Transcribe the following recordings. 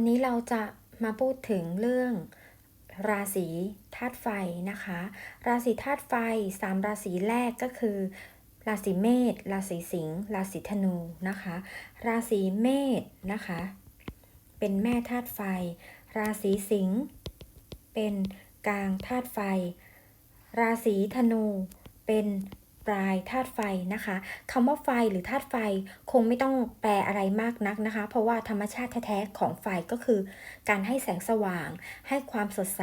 วันนี้เราจะมาพูดถึงเรื่องราศีธาตุไฟนะคะ ราศีธาตุไฟสามราศีแรกก็คือ ราศีเมษราศีสิงห์ราศีธนูนะคะ ราศีเมษนะคะ เป็นแม่ธาตุไฟ ราศีสิงห์เป็นกลางธาตุไฟ ราศีธนูเป็น ปลายธาตุไฟนะคะคำว่าไฟหรือธาตุไฟคงไม่ต้องแปลอะไรมากนักนะคะ เพราะว่าธรรมชาติแท้ๆของไฟก็คือ การให้แสงสว่าง ให้ความสดใส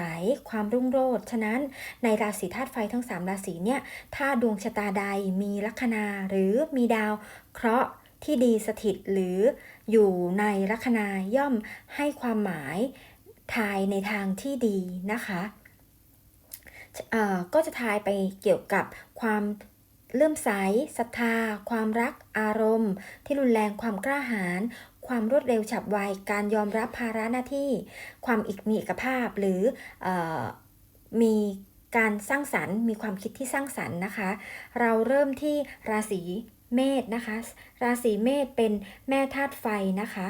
ความรุ่งโรจน์ฉะนั้นในราศีธาตุไฟทั้ง 3 ราศีเนี่ยถ้าดวงชะตาใดมีลัคนาหรือมีดาวเคราะห์ที่ดีสถิตหรืออยู่ในลัคนาย่อมให้ความหมายทายในทางที่ดีนะคะก็จะทายไปเกี่ยวกับความ เลื่มใสศรัทธา ความรัก อารมณ์ ที่รุนแรงความกล้าหาญความรวดเร็วฉับไว การยอมรับภาระหน้าที่ ความอีกมีเอกภาพหรือออมีการสร้างสรรค์ มีความคิดที่สร้างสรรค์นะคะ เราเริ่มที่ราศีเมษนะคะ ราศีเมษเป็นแม่ธาตุไฟนะคะ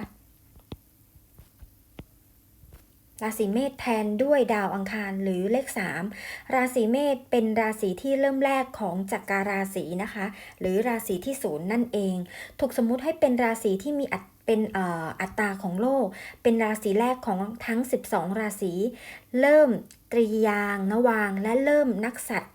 ราศีเมษแทนด้วยดาวอังคารหรือเลข 3 ราศีเมษเป็นราศีที่เริ่มแรกของจักรราศีนะคะ หรือราศีที่ศูนย์นั่นเอง ถูกสมมุติให้เป็นราศีที่มีอัตเป็นอ,อ,อัตราของโลก เป็นราศีแรกของทั้ง 12 ราศี เริ่มตรียางนวาง และเริ่มนักสัตว์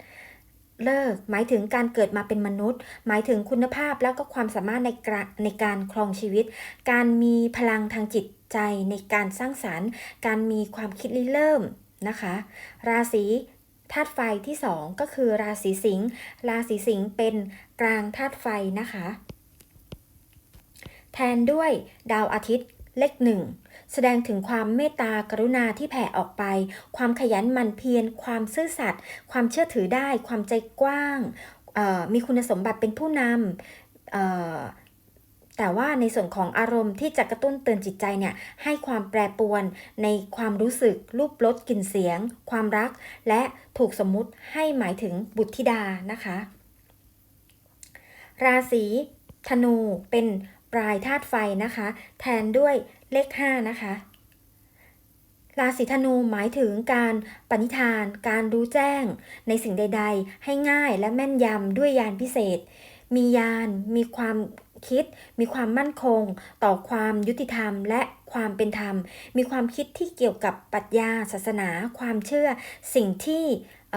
เลิกหมายถึงการเกิดมาเป็นมนุษย์ หมายถึงคุณภาพแล้วก็ความสามารถในกรในการครองชีวิต การมีพลังทางจิต ใจในการสร้างสารรค์ การมีความคิดริเริ่มนะคะ ราศีธาตุไฟที่ 2 ก็คือราศีสิงห์ราศีสิงห์เป็นกลางธาตุไฟนะคะ แทนด้วยดาวอาทิตย์เลขหนึ่งแสดงถึงความเมตตากรุณาที่แผ่ออกไป ความขยันหมั่นเพียร ความซื่อสัตย์ ความเชื่อถือได้ ความใจกว้าง มีคุณสมบัติเป็นผู้นำ แต่ว่าในส่วนของอารมณ์ที่จะกระตุ้นเตือนจิตใจเนี่ยให้ความแปรปรวนในความรู้สึกรูปรสกลิ่นเสียง ความรัก และถูกสมมุติให้หมายถึงบุตรธิดานะคะ ราศีธนูเป็นปลายธาตุไฟนะคะ แทนด้วยเลข 5 นะคะราศีธนูหมายถึงการปณิธาน การรู้แจ้ง ในสิ่งใด ๆ ให้ง่ายและแม่นยำด้วยยานพิเศษ มียานมีความ คิด มีความมั่นคง ต่อความยุติธรรม และความเป็นธรรม มีความคิดที่เกี่ยวกับปรัชญาศาสนา ความเชื่อ สิ่งที่เ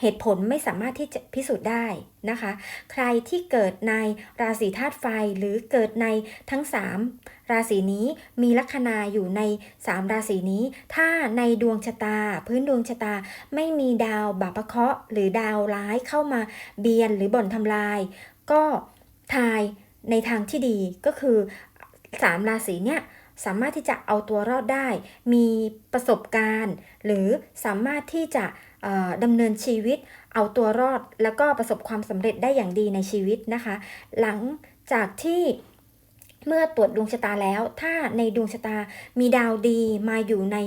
เหตุผลไม่สามารถที่จะพิสูจน์ได้นะคะ ใครที่เกิดในราศีธาตุไฟหรือเกิดในทั้ง 3 ราศีนี้มีลัคนาอยู่ใน 3 ราศีนี้ ถ้าในดวงชะตา พื้นดวงชะตาไม่มีดาวบาปะเคราะห์หรือดาวร้ายเข้ามาเบียนหรือบ่นทำลาย ก็ ทายในทางที่ดีก็คือ3ราศีเนี่ยสามารถที่จะเอาตัวรอดได้ มีประสบการณ์ หรือสามารถที่จะดำเนินชีวิต เอาตัวรอด แล้วก็ประสบความสำเร็จได้อย่างดีในชีวิตนะคะ หลังจากที่ เมื่อตรวจดวงชะตาแล้ว ถ้าในดวงชะตามีดาวดีมาอยู่ใน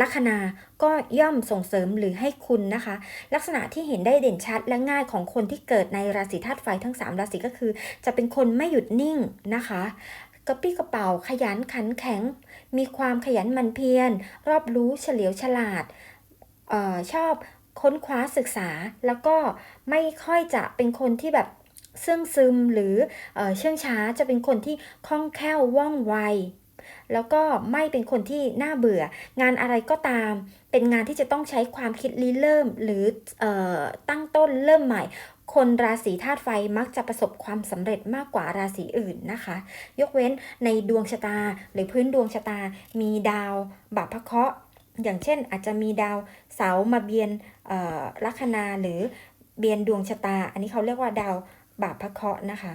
ลัคนาก็ย่อมส่งเสริมหรือให้คุณนะคะ ลักษณะที่เห็นได้เด่นชัดและง่ายของคนที่เกิดในราศีธาตุไฟทั้ง 3 ราศีก็คือ จะเป็นคนไม่หยุดนิ่งนะคะกระปี้กระเป๋าขยันขันแข็ง มีความขยันหมั่นเพียร รอบรู้เฉลียวฉลาดเออชอบค้นคว้าศึกษาแล้วก็ไม่ค่อยจะเป็นคนที่แบบ เสื่องซึมหรือเออเชื่องช้าจะเป็นคนที่คล่องแคล่วว่องไว แล้วก็ไม่เป็นคนที่น่าเบื่อ งานอะไรก็ตาม เป็นงานที่จะต้องใช้ความคิดริเริ่มหรือออตั้งต้นเริ่มใหม่ คนราศีธาตุไฟมักจะประสบความสำเร็จมากกว่าราศีอื่นนะคะ ยกเว้นในดวงชะตาหรือพื้นดวงชะตา มีดาวบาปพะเคราะห์อย่างเช่นอาจจะมีดาวเสามาเบียนลัคนาหรือเบียนดวงชะตา อันนี้เขาเรียกว่าดาว บาปพระเคราะห์นะคะ